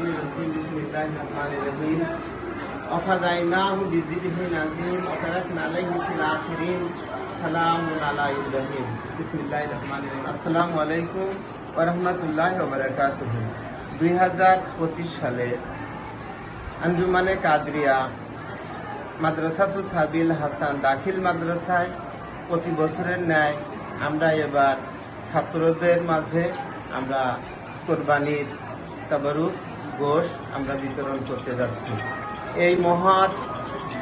الله الرحمن الرحيم وفديناه بذبح عظيم وتركنا عليه في الآخرين سلام على إبراهيم بسم الله الرحمن الرحيم السلام عليكم ওরহমতুল্লাহ ওবরাকাতুহ দুই হাজার পঁচিশ সালে আঞ্জুমানে কাদরিয়া মাদ্রাসাতু সাবিল হাসান দাখিল মাদ্রাসায় প্রতি বছরের ন্যায় আমরা এবার ছাত্রদের মাঝে আমরা কোরবানির তাবারুক গোশ আমরা বিতরণ করতে যাচ্ছি। এই মহৎ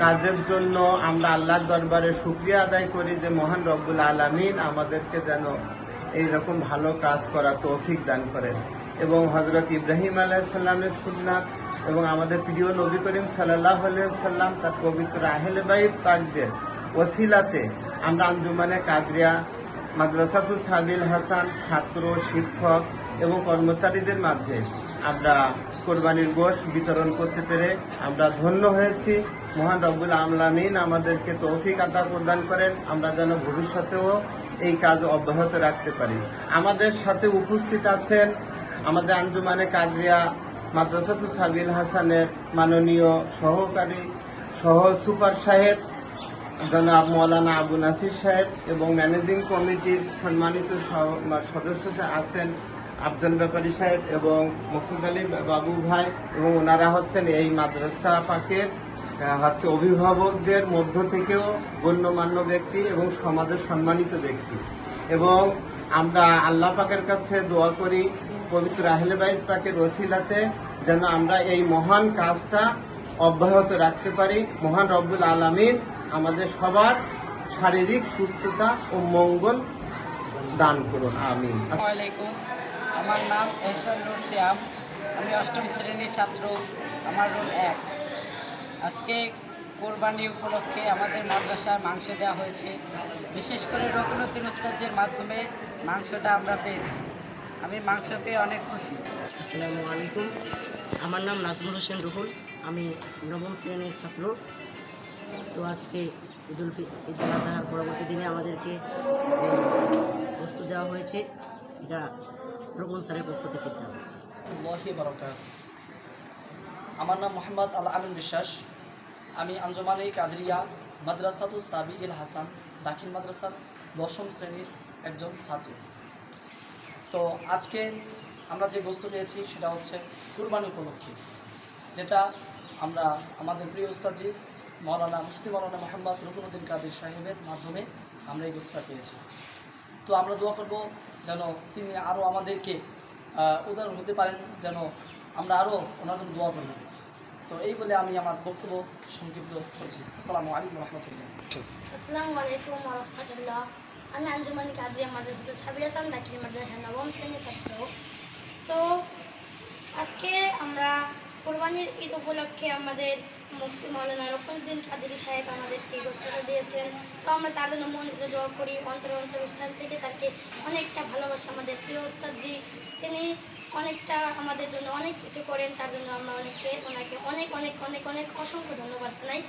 কাজের জন্য আমরা আল্লাহর দরবারে শুক্রিয়া আদায় করি যে মহান রব্বুল আলমিন আমাদেরকে যেন এই রকম ভালো কাজ করা তৌফিক দান করেন। এবং হজরত ইব্রাহিম আলাইসাল্লামের সুন্নাত এবং আমাদের প্রিয় নবী করিম সাল্লাহ সাল্লাম তার পবিত্র আহলে পাকদের ওসিলাতে আমরা আঞ্জুমানে কাদরিয়া মাদ্রাসাতুল সাবিল হাসান, ছাত্র, শিক্ষক এবং কর্মচারীদের মাঝে আমরা কোরবানির গোশ বিতরণ করতে পেরে আমরা ধন্য হয়েছি। মহান রব্বুল আমলামিন আমাদেরকে তৌফিক আদা প্রদান করেন। আমরা যেন ভবিষ্যতেও এই কাজ অব্যাহত রাখতে পারি। আমাদের সাথে উপস্থিত আছেন আমাদের আঞ্জুমানে কাদরিয়া মাদ্রাসাতুল সাবিল হাসানের মাননীয় সহকারী সহ সুপার সাহেব জনাব মৌলানা আবু নাসির সাহেব এবং ম্যানেজিং কমিটির সম্মানিত সদস্য আছেন আফজল ব্যাপারী সাহেব এবং মকসুদ আলী বাবু ভাই এবং ওনারা হচ্ছেন এই মাদ্রাসা পাকের হচ্ছে অভিভাবকদের মধ্য থেকেও গণ্যমান্য ব্যক্তি এবং সমাজের সম্মানিত ব্যক্তি। এবং আমরা আল্লাহ পাকের কাছে দোয়া করি, পবিত্র আহলে বাইত পাকের ওসিলাতে যেন আমরা এই মহান কাজটা অব্যাহত রাখতে পারি। মহান রব্বুল আলমিন আমাদের সবার শারীরিক সুস্থতা ও মঙ্গল দান করুন। আমিন। আসসালামাইকুম আমার নাম এহসান নুর শ্যাম আমি অষ্টম শ্রেণির ছাত্র, আমার রোল এক। আজকে কোরবানি উপলক্ষে আমাদের মাদ্রাসায় মাংস দেওয়া হয়েছে। বিশেষ করে রকুনুদ্দিন উস্তাদের মাধ্যমে মাংসটা আমরা পেয়েছি। আমি মাংস পেয়ে অনেক খুশি। আসসালামু আলাইকুম। আমার নাম নাজমুল হোসেন রুহুল। আমি নবম শ্রেণির ছাত্র। তো আজকে ঈদুল ফি- ঈদ আজহার পরবর্তী দিনে আমাদেরকে বস্তু দেওয়া হয়েছে। এটা রকম স্যারের পক্ষ থেকে আমার নাম মোহাম্মদ আল আমিন বিশ্বাস। আমি আঞ্জমানে কাদরিয়া মাদ্রাসাতুল সাবিল হাসান, দাখিল মাদ্রাসার দশম শ্রেণির একজন ছাত্র। তো আজকে আমরা যে বস্তু পেয়েছি সেটা হচ্ছে কুরবানি উপলক্ষে, যেটা আমরা আমাদের প্রিয় উস্তাদজি মৌলানা, মুফতি মৌলানা মোহাম্মদ রুকুনুদ্দিন কাদের সাহেবের মাধ্যমে আমরা এই বস্তুটা পেয়েছি। তো আমরা দোয়া করব যেন তিনি আরও আমাদেরকে উদাহরণ হতে পারেন, যেন আমরা আরও ওনার জন্য দোয়া করব তো এই বলে আমি আমার বক্তব্য সংক্ষিপ্ত করছি। আসসালামু আলাইকুম রহমতুল্লাহ। আসসালামু আলাইকুম রহমতুল্লাহ। আমি আঞ্জুমান কাদিয়া মাদ্রাসাতুল সাবির হাসান দাখিল মাদ্রাসা, নবম শ্রেণির ছাত্র। তো আজকে আমরা কোরবানির ঈদ উপলক্ষে আমাদের মুফতি মৌলানা রফুদ্দিন কাদির সাহেব আমাদেরকে গোষ্ঠটা দিয়েছেন। তো আমরা তার জন্য মন করে দোয়া করি অন্তর অন্তর স্থান থেকে তাকে অনেকটা ভালোবাসা আমাদের প্রিয় ওস্তাদজি, তিনি অনেকটা আমাদের জন্য অনেক কিছু করেন, তার জন্য আমরা অনেককে, ওনাকে অনেক অনেক অনেক অনেক অসংখ্য ধন্যবাদ জানাই।